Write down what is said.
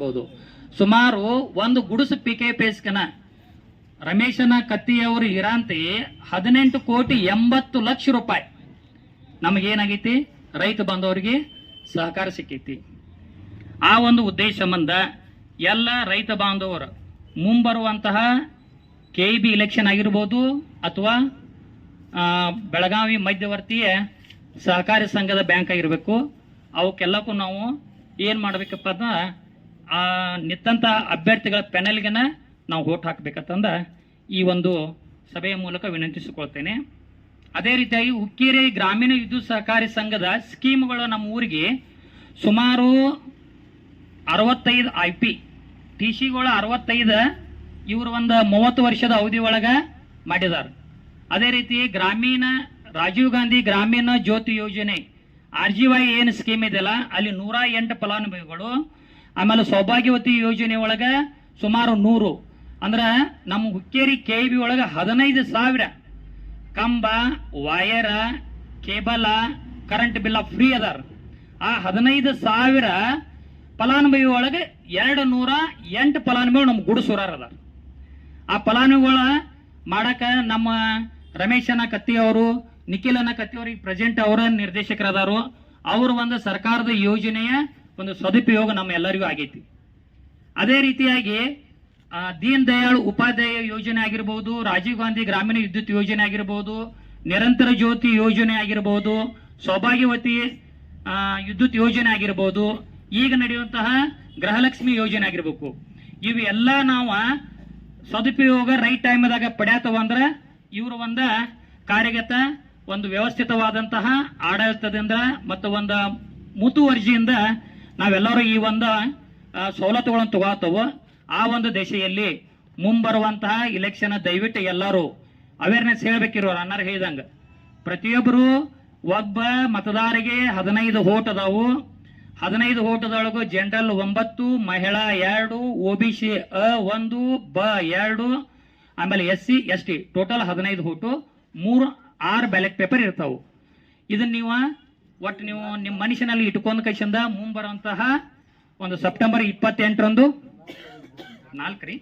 ಬಹುದು ಸುಮಾರು ಒಂದು ಗುಡಿಸು ಪಿಕೆ ಪೇಸ್ಕನ ರಮೇಶನ ಕತ್ತಿಯವರು ಇರಾಂತಿ ಹದಿನೆಂಟು ಕೋಟಿ ಎಂಬತ್ತು ಲಕ್ಷ ರೂಪಾಯಿ. ನಮಗೇನಾಗೈತಿ? ರೈತ ಬಂದವರಿಗೆ ಸಹಕಾರ ಸಿಕ್ಕೈತಿ. ಆ ಒಂದು ಉದ್ದೇಶ ಸಂಬಂಧ ಎಲ್ಲ ರೈತ ಬಾಂಧವರು ಮುಂಬರುವಂತಹ ಕೆ ಬಿ ಇಲೆಕ್ಷನ್ ಆಗಿರ್ಬೋದು ಅಥವಾ ಬೆಳಗಾವಿ ಮಧ್ಯವರ್ತಿಯ ಸಹಕಾರಿ ಸಂಘದ ಬ್ಯಾಂಕ್ ಆಗಿರಬೇಕು. ಅವಕ್ಕೆಲ್ಲಕ್ಕೂ ನಾವು ಏನು ಮಾಡಬೇಕಪ್ಪ ಅಂದ್ರೆ ಆ ನಿತ್ತಂತ ಅಭ್ಯರ್ಥಿಗಳ ಪೆನಲ್ಗೆನ ನಾವು ಓಟ್ ಹಾಕಬೇಕಂತಂದ ಈ ಒಂದು ಸಭೆಯ ಮೂಲಕ ವಿನಂತಿಸಿಕೊಳ್ತೇನೆ. ಅದೇ ರೀತಿಯಾಗಿ ಉಕ್ಕೇರಿ ಗ್ರಾಮೀಣ ವಿದ್ಯುತ್ ಸಹಕಾರಿ ಸಂಘದ ಸ್ಕೀಮ್ಗಳು ನಮ್ಮ ಊರಿಗೆ ಸುಮಾರು ಅರವತ್ತೈದು ಐ ಪಿ, ಟಿ ಸಿಗಳು ಅರವತ್ತೈದು, ಇವರು ಒಂದು ಮೂವತ್ತು ವರ್ಷದ ಅವಧಿ ಒಳಗೆ ಮಾಡಿದ್ದಾರೆ ಅದೇ ರೀತಿ ಗ್ರಾಮೀಣ ರಾಜೀವ್ ಗಾಂಧಿ ಗ್ರಾಮೀಣ ಜ್ಯೋತಿ ಯೋಜನೆ, ಆರ್ ಜಿ ವೈ ಏನು ಸ್ಕೀಮ್ ಇದೆಯಲ್ಲ, ಅಲ್ಲಿ ನೂರ ಎಂಟು ಫಲಾನುಭವಿಗಳು ಆಮೇಲೆ ಸೌಭಾಗ್ಯವತಿ ಯೋಜನೆ ಒಳಗೆ ಸುಮಾರು ನೂರು. ಅಂದ್ರೆ ನಮ್ಮ ಹುಕ್ಕೇರಿ ಕೆ ಬಿ ಒಳಗೆ ಹದಿನೈದು ಸಾವಿರ. ಕಂಬ, ವಯರ, ಕೇಬಲ ಕರೆಂಟ್ ಬಿಲ್ಲ ಫ್ರೀ ಅದಾರ. ಆ ಹದಿನೈದು ಸಾವಿರ ಫಲಾನುಭವಿ ಒಳಗೆ ಎರಡು ನೂರ ಎಂಟು ಫಲಾನುಭವಿ ನಮ್ಮ ಗುಡಿಸೂರಾರ ಅದಾರ. ಆ ಫಲಾನುಭವಿಗಳ ಮಾಡಕ ನಮ್ಮ ರಮೇಶನ ಕತ್ತಿ ಅವರು ನಿಖಿಲನ ಕತ್ತಿ ಅವ್ರಿಗೆ ಪ್ರೆಸೆಂಟ್ ಅವರ ನಿರ್ದೇಶಕರದಾರು. ಅವರು ಒಂದು ಸರ್ಕಾರದ ಯೋಜನೆಯ ಒಂದು ಸದುಪಯೋಗ ನಮ್ಮ ಎಲ್ಲರಿಗೂ ಆಗೈತಿ. ಅದೇ ರೀತಿಯಾಗಿ ದೀನ್ ದಯಾಳ್ ಉಪಾಧ್ಯಾಯ ಯೋಜನೆ ಆಗಿರ್ಬೋದು, ರಾಜೀವ್ ಗಾಂಧಿ ಗ್ರಾಮೀಣ ವಿದ್ಯುತ್ ಯೋಜನೆ ಆಗಿರ್ಬೋದು, ನಿರಂತರ ಜ್ಯೋತಿ ಯೋಜನೆ ಆಗಿರ್ಬೋದು, ಸೌಭಾಗ್ಯವತಿ ವಿದ್ಯುತ್ ಯೋಜನೆ ಆಗಿರ್ಬೋದು, ಈಗ ನಡೆಯುವಂತಹ ಗೃಹಲಕ್ಷ್ಮಿ ಯೋಜನೆ ಆಗಿರ್ಬೇಕು. ಇವೆಲ್ಲ ನಾವು ಸದುಪಯೋಗ ರೈಟ್ ಟೈಮ್ದಾಗ ಪಡ್ಯಾತವ ಅಂದ್ರೆ, ಇವರು ಒಂದ ಕಾರ್ಯಗತ, ಒಂದು ವ್ಯವಸ್ಥಿತವಾದಂತಹ ಆಡಳಿತದಿಂದ ಮತ್ತು ಒಂದು ಮುತುವರ್ಜಿಯಿಂದ ನಾವೆಲ್ಲರೂ ಈ ಒಂದು ಸವಲತ್ತುಗಳನ್ನು ತಗೋತವು. ಆ ಒಂದು ದಿಶೆಯಲ್ಲಿ ಮುಂಬರುವಂತಹ ಇಲೆಕ್ಷನ್ ದಯವಿಟ್ಟು ಎಲ್ಲರೂ ಅವೇರ್ನೆಸ್ ಹೇಳ್ಬೇಕಿರೋರು ಅನ್ನಾರ ಹೇಳಿದಂಗೆ. ಪ್ರತಿಯೊಬ್ಬರು ಒಬ್ಬ ಮತದಾರಿಗೆ ಹದಿನೈದು ಓಟ್ ಅದಾವು. ಹದಿನೈದು ಓಟದೊಳಗು ಜನರಲ್ ಒಂಬತ್ತು, ಮಹಿಳಾ ಎರಡು ಒ ಬಿ ಸಿ ಅ ಒಂದು, ಬ ಎರಡು, ಆಮೇಲೆ S C S T total ಹದಿನೈದು ಓಟು ಮೂರು, ಆರು ಬ್ಯಾಲೆಟ್ ಪೇಪರ್ ಇರ್ತಾವೆ. ಇದನ್ನ ನೀವು ಒಟ್ಟು ನೀವು ನಿಮ್ಮ ಮನುಷ್ಯನಲ್ಲಿ ಇಟ್ಕೊಂಡ್ ಕೈಸಿಂದ ಮುಂಬರುವಂತಹ ಒಂದು ಸೆಪ್ಟೆಂಬರ್ ಇಪ್ಪತ್ತೆಂಟರಂದು. ನಾಲ್ಕು ರೀ.